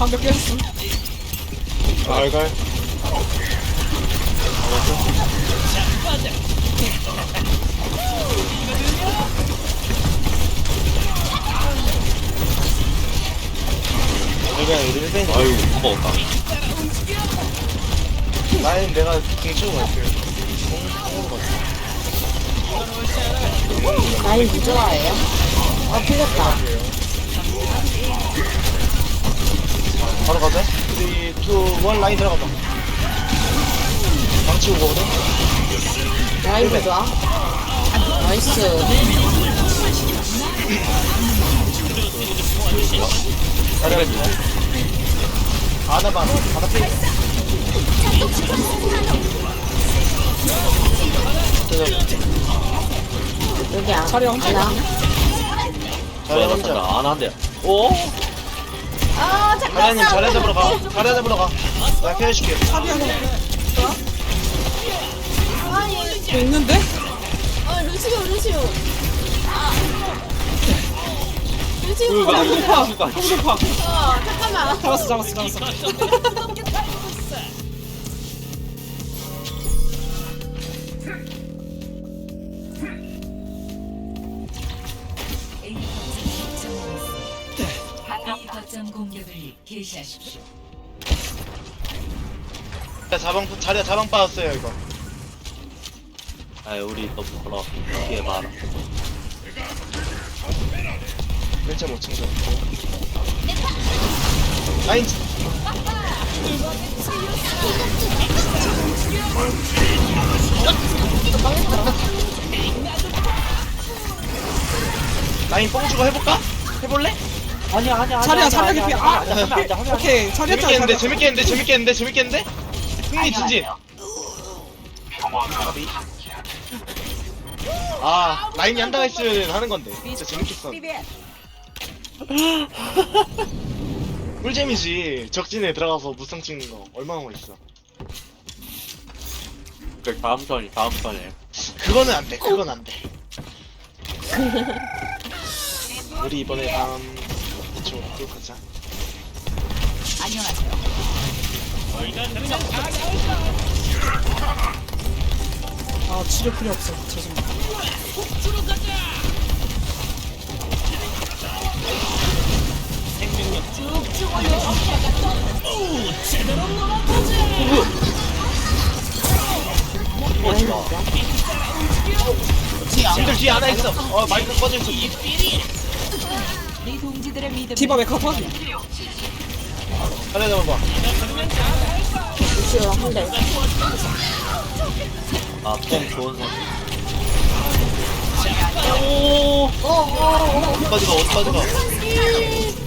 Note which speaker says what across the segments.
Speaker 1: 방벽 깼어.
Speaker 2: 알갈
Speaker 3: 내가 우리 1벤
Speaker 2: 아유 못 먹었다
Speaker 3: 라인 내가 궁 치고 갈게요
Speaker 4: 나이 무좋아해요? 아, 풀렸다.
Speaker 3: 바로 가자 3, 2, 1 라인 들어가봐 방치고 거거든
Speaker 4: 나이 무좋아. 나이스.
Speaker 3: 있네 아나반 아나 페이
Speaker 4: 여기 안,
Speaker 1: 자리 혼자
Speaker 4: 하나.
Speaker 3: 자리 혼자
Speaker 2: 안 한대 오?
Speaker 4: 아,
Speaker 3: 자리님 자리 잡으러 가 자리 잡으러 가 나 케어해줄게
Speaker 1: 차비 하나. 저 있는데?
Speaker 4: 어, 루시오, 루시오. 루시오.
Speaker 1: 아, 공파.
Speaker 2: 그거
Speaker 1: 공파.
Speaker 4: 어, 잠깐만.
Speaker 1: 잡았어, 잡았어, 잡았어.
Speaker 5: 공격을 개시하십시오.
Speaker 3: 자, 자방 자리가 자방 빠졌어요 이거
Speaker 2: 아 우리 너무 걸어 뒤에 봐라
Speaker 3: 1.5층 줬고 라인 라인 뽕 주고 해볼까? 해볼래?
Speaker 2: 아니야 아니야
Speaker 1: 자리야, 자리야, 개피. 아, 오케이. 자리
Speaker 3: 재밌게 했는데 재밌게 했는데 재밌게 했는데 재밌게 했는데 흥미 진진 아 라인이 한당 했으면 하는 건데 진짜 재밌겠어 꿀잼이지 적진에 들어가서 무쌍 찍는 거 얼마나 멋있어
Speaker 2: 그 다음 턴이 다음 턴에
Speaker 3: 그거는 안 돼 그건 안 돼 우리 이번에 다음 저 기억하자
Speaker 5: 안녕하세요.
Speaker 1: 아, 치료 필요 없어. 죄송합니다.
Speaker 3: 님들 뒤에 하나 있어 어 마이크 꺼져 있어
Speaker 5: 네 동지들의 믿음.
Speaker 1: 디바 왜 카파?
Speaker 3: 하나 잡아봐
Speaker 4: 루시오, 한 대.
Speaker 2: 아뽕 좋은 선
Speaker 4: 어, 어, 어.
Speaker 3: 어디까지 가 어디까지 가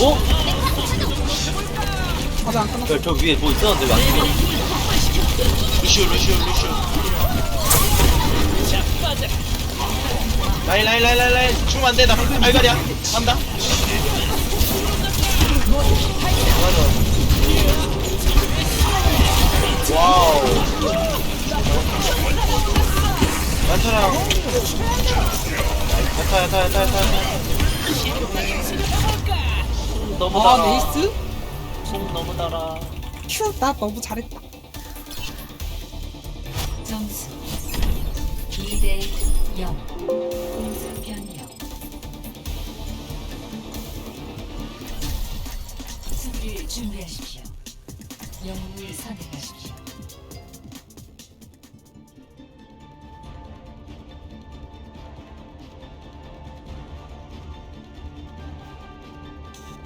Speaker 2: 어?
Speaker 1: 아직 안 끝났어.
Speaker 2: 야, 저 위에 뭐 있었는데 왜안 죽여
Speaker 3: 루시오 루시오 루시오. 라인 라인 라인 라인 라인. 죽으면 안돼. 나 알갈이야. 간다. 와우. 야타랑 야타 야타 야타 야타
Speaker 2: 너무
Speaker 1: 아,
Speaker 2: 달아
Speaker 1: 네이스?
Speaker 2: 송 너무 달아
Speaker 1: 휴, 나 너무 잘했다.
Speaker 5: 점수 2대 0. 공수 변경. 수비를 준비하십시오. 영웅을 선택하십시오.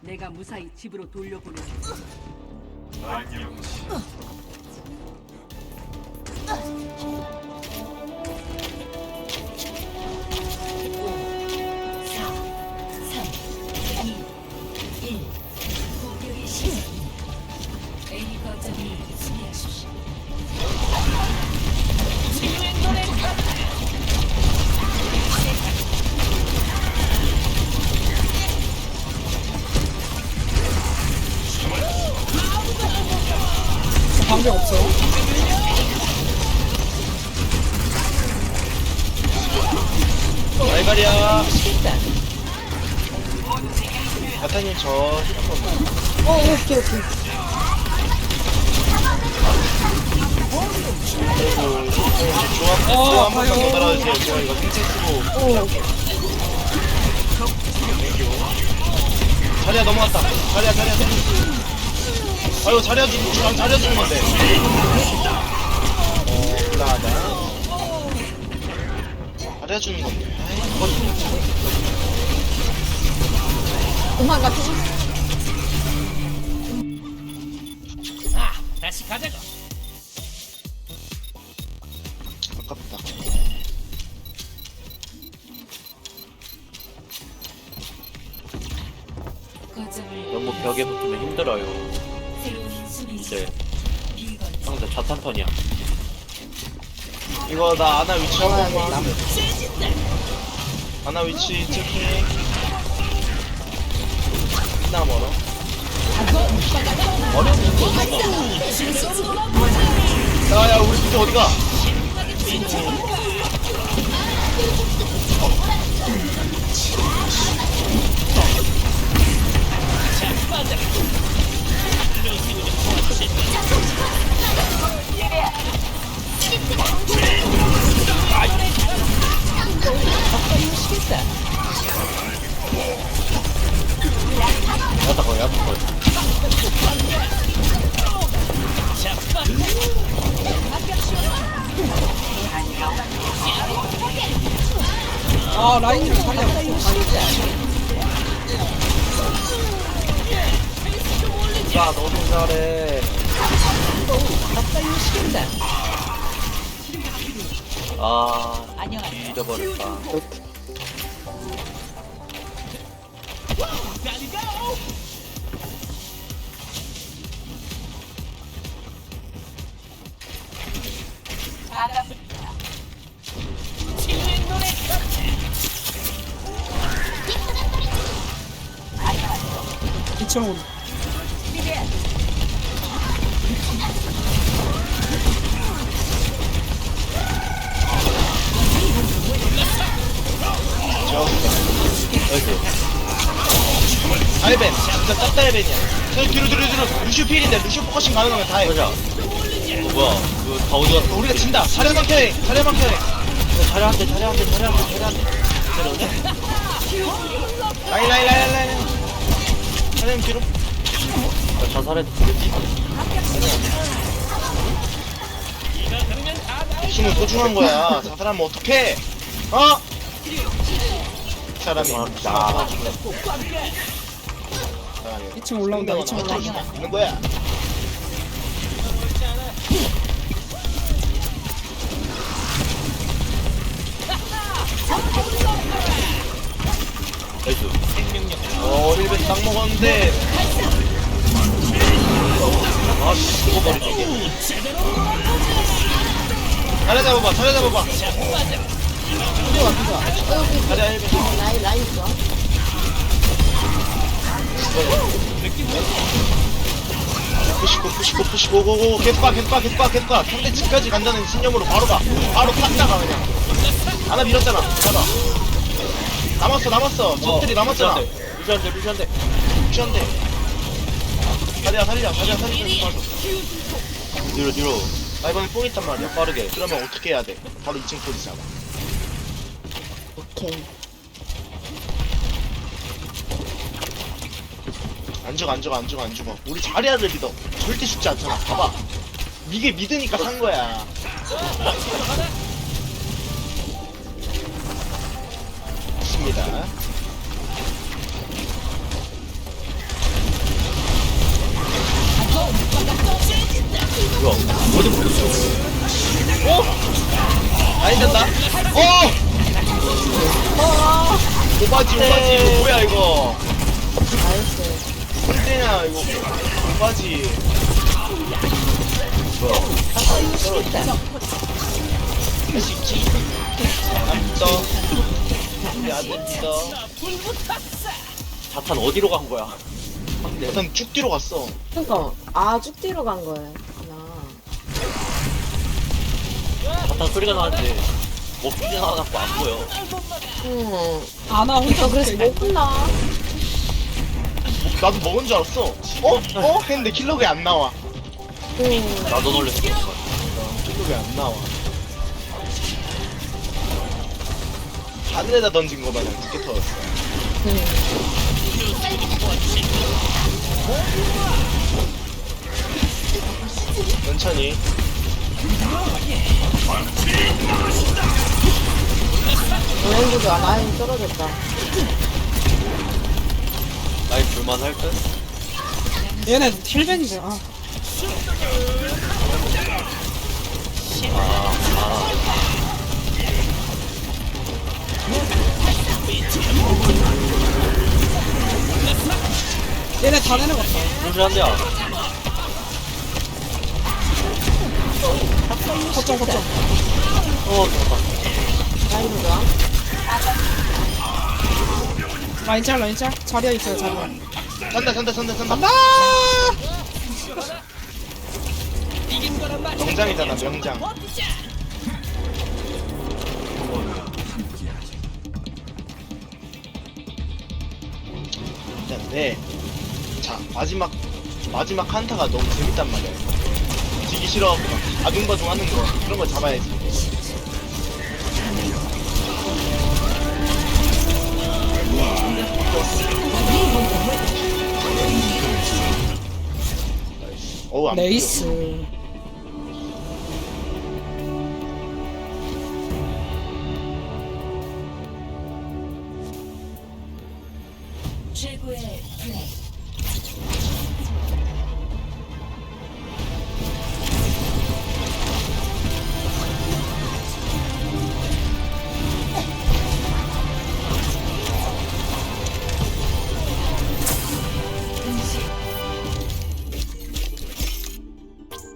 Speaker 6: 내가 무사히 집으로 돌려보내.
Speaker 5: 사,
Speaker 1: 방벽 없어요?
Speaker 3: 알가리야. 야타님 저 휴대폰
Speaker 1: 어 오케이 오케이
Speaker 3: 그리고 조합 조합 한 번만 더 달아주세요. 제가 이거 생체 쓰고
Speaker 1: 오
Speaker 3: 자리야 넘어갔다. 자리야 자리야 자리야. 아유 자리야 주 자- 자리야 주는 건데. 어 불나하다. 자리야 주는 건데.
Speaker 4: 도망가.
Speaker 3: 아깝다.
Speaker 5: 거점을
Speaker 2: 너무 벽에 붙으면 힘들어요. 이제. 상대 자탄턴이야.
Speaker 3: 이거 나 아나 위치 한 번만. 아나 위치 체킹. 나 멀어. 야야 우리 진짜 어디가?
Speaker 2: 야타 거야, 야타 거야.
Speaker 1: 아 라인이랑 자
Speaker 3: 야 너무 잘해.
Speaker 2: 아, 잊어버렸다. 나이스.
Speaker 3: 알벤 진짜 짭다 알벤이야. 저 뒤로 뒤로 뒤로 루슈 필인데 루슈 포커싱 가능하면 다 해.
Speaker 2: 보자. 어, 뭐야. 그거 다 어디 갔어?
Speaker 3: 우리가 진다.
Speaker 2: 한한 대, 자리 한 대, 자리 한 대. 자리 오냐?
Speaker 3: 라인 라인 라인 라인. 사장님 뒤로.
Speaker 2: 나 자살했지.
Speaker 3: 힘은 소중한 거야. 자살하면 어떡해? 어? 사람이
Speaker 2: 나.
Speaker 1: 2층 올라온다 2층 올라온다
Speaker 3: 있는 거야.
Speaker 2: 나이스.
Speaker 3: 어, 1벤 딱 먹었는데.
Speaker 2: 아, 죽어버리네.
Speaker 3: 자리 잡아봐, 자리 잡아봐. 자리 1벤.
Speaker 4: 라인 라인 좋아.
Speaker 3: 푸시고, 푸시고, 푸시고, 고고, 개빠, 개빠, 개빠, 개빠. 상대 집까지 간다는 신념으로 바로 가. 바로 탁 나가, 그냥. 하나 밀었잖아. 잡아. 남았어, 남았어. 적들이 남았잖아.
Speaker 2: 루시한테, 루시한테.
Speaker 3: 푸시한데. 살려, 자리야, 살려. 맞아.
Speaker 2: 뒤로, 뒤로.
Speaker 3: 나 이번에 뽕 있단 말이야.
Speaker 2: 빠르게.
Speaker 3: 그러면 어떻게 해야 돼? 바로 2층 포지 잡아.
Speaker 4: 오케이.
Speaker 3: 안 죽어 안 죽어 안 죽어 안 죽어 우리 자리아를 믿어 절대 죽지 않잖아 봐봐 이게 믿으니까 산 거야 좋습니다
Speaker 2: 뭐야? 어디 보였어?
Speaker 3: 어? 라인 된다? 어! 오바지 오바지 이거 뭐야 이거
Speaker 4: 나이스.
Speaker 3: 혼대냐 이거 오바지 뭐야 할수 있지? 안 믿어 우리 안 믿어
Speaker 2: 자탄 어디로 간 거야?
Speaker 3: 일단 쭉 뒤로 갔어
Speaker 4: 그니까, 아, 쭉 뒤로 간 거야. 나
Speaker 2: 자탄 소리가 나는데 먹히지 않았고 안 보여.
Speaker 4: 응.
Speaker 1: 아나 혼자
Speaker 4: 나 그래서 못 끝나.
Speaker 3: 나도 먹은 줄 알았어 어? 어? 했는데 킬러가 안 나와
Speaker 4: 응.
Speaker 2: 나도 놀랬어.
Speaker 3: 킬러가 안 나와 하늘에다 던진 거 마냥 두개 터졌어
Speaker 4: 응.
Speaker 3: 천천히
Speaker 4: 여행구도 라인 떨어졌다.
Speaker 2: 나이 불만 할 듯?
Speaker 1: 얘네 힐벤인데 아 얘네 다 내려갔다
Speaker 2: 소리 한 대야.
Speaker 1: 거점 거점.
Speaker 2: 어, 좋다.
Speaker 4: 라인 좋아.
Speaker 1: 라인 짤 라인 짤? 자리에 있어요 자리에
Speaker 3: 산다 산다 산다 산다. 명장이잖아 명장. 일단 네자 마지막 마지막 한타가 너무 재밌단 말이야 싫어하고 막 아둥바둥 하는 거. 그런 거 잡아야지. 어우 안
Speaker 1: 레이스.
Speaker 5: 최고의 플레이.